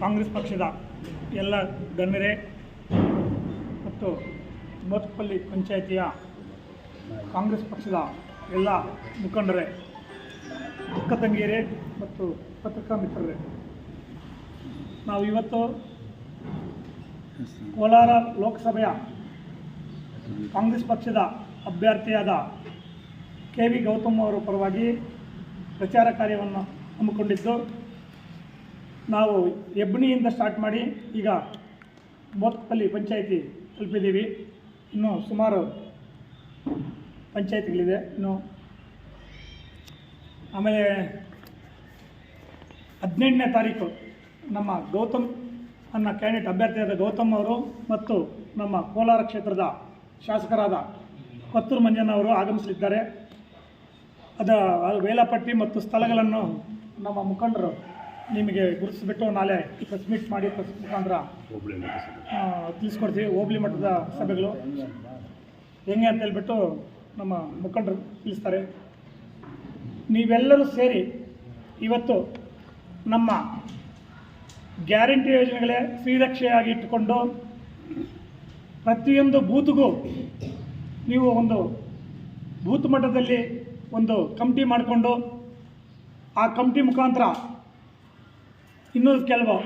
ಕಾಂಗ್ರೆಸ್ ಪಕ್ಷದ ಎಲ್ಲ ಗಣ್ಯರೇ ಮತ್ತು ಮೋತ್ಪಲ್ಲಿ ಪಂಚಾಯಿತಿಯ ಕಾಂಗ್ರೆಸ್ ಪಕ್ಷದ ಎಲ್ಲ ಮುಖಂಡರೇ, ಅಕ್ಕ ತಂಗಿಯರೇ ಮತ್ತು ಪತ್ರಿಕಾ ಮಿತ್ರರೇ. ನಾವು ಇವತ್ತು ಕೋಲಾರ ಲೋಕಸಭೆಯ ಕಾಂಗ್ರೆಸ್ ಪಕ್ಷದ ಅಭ್ಯರ್ಥಿಯಾದ ಕೆ ವಿ ಗೌತಮ್ ಅವರ ಪರವಾಗಿ ಪ್ರಚಾರ ಕಾರ್ಯವನ್ನು ಹಮ್ಮಿಕೊಂಡಿದ್ದು ನಾವು ಹೆಬ್ಣಿಯಿಂದ ಸ್ಟಾರ್ಟ್ ಮಾಡಿ ಈಗ ಮೋತ್ಪಲ್ಲಿ ಪಂಚಾಯಿತಿ ತಲುಪಿದ್ದೀವಿ. ಇನ್ನು ಸುಮಾರು ಪಂಚಾಯಿತಿಗಳಿದೆ. ಇನ್ನು ಆಮೇಲೆ ಹದಿನೆಂಟನೇ ತಾರೀಕು ನಮ್ಮ ಗೌತಮ್ ಅನ್ನ ಕ್ಯಾಂಡಿಡೇಟ್ ಅಭ್ಯರ್ಥಿಯಾದ ಗೌತಮ್ ಅವರು ಮತ್ತು ನಮ್ಮ ಕೋಲಾರ ಕ್ಷೇತ್ರದ ಶಾಸಕರಾದ ಕತ್ತೂರು ಮಂಜಣ್ಣ ಅವರು ಆಗಮಿಸಲಿದ್ದಾರೆ. ಅದು ವೇಳಾಪಟ್ಟಿ ಮತ್ತು ಸ್ಥಳಗಳನ್ನು ನಮ್ಮ ಮುಖಂಡರು ನಿಮಗೆ ಗುರುತಿಸ್ಬಿಟ್ಟು ನಾಳೆ ಪ್ರೆಸ್ ಮೀಟ್ ಮಾಡಿ ಪ್ರೆಸ್ ಮುಖಾಂತರ ತಿಳಿಸ್ಕೊಡ್ತೀವಿ. ಹೋಬಳಿ ಮಟ್ಟದ ಸಭೆಗಳು. ಹೆಂಗೆ ಅಂತ ಹೇಳ್ಬಿಟ್ಟು ನಮ್ಮ ಮುಖಂಡರು ತಿಳಿಸ್ತಾರೆ. ನೀವೆಲ್ಲರೂ ಸೇರಿ ಇವತ್ತು ನಮ್ಮ ಗ್ಯಾರಂಟಿ ಯೋಜನೆಗಳೇ ಶ್ರೀರಕ್ಷೆಯಾಗಿ ಇಟ್ಟುಕೊಂಡು ಪ್ರತಿಯೊಂದು ಬೂತ್ಗೂ ನೀವು ಒಂದು ಬೂತ್ ಮಟ್ಟದಲ್ಲಿ ಒಂದು ಕಮಿಟಿ ಮಾಡಿಕೊಂಡು ಆ ಕಮಿಟಿ ಮುಖಾಂತರ ಇನ್ನೂ ಕೆಲವು.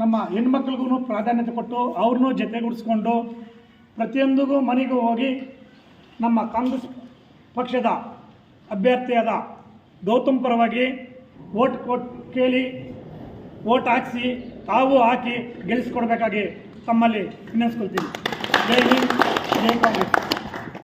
ನಮ್ಮ ಹೆಣ್ಮಕ್ಳಿಗೂ ಪ್ರಾಧಾನ್ಯತೆ ಕೊಟ್ಟು ಅವ್ರನ್ನೂ ಜೊತೆಗೂಡಿಸ್ಕೊಂಡು ಪ್ರತಿಯೊಂದಿಗೂ ಮನೆಗೂ ಹೋಗಿ ನಮ್ಮ ಕಾಂಗ್ರೆಸ್ ಪಕ್ಷದ ಅಭ್ಯರ್ಥಿಯಾದ ಗೌತಮ್ ಪರವಾಗಿ ಓಟ್ ಕೊಟ್, ಕೇಳಿ ಓಟ್ ಹಾಕಿಸಿ ತಾವು ಹಾಕಿ ಗೆಲ್ಲಿಸ್ಕೊಡ್ಬೇಕಾಗಿ ತಮ್ಮಲ್ಲಿ ವಿನಂತಿಸ್ಕೊಳ್ತೀನಿ. ಜೈ ಹಿಂದ್, ಜೈ ಕಾಂಗ್ರೆಸ್.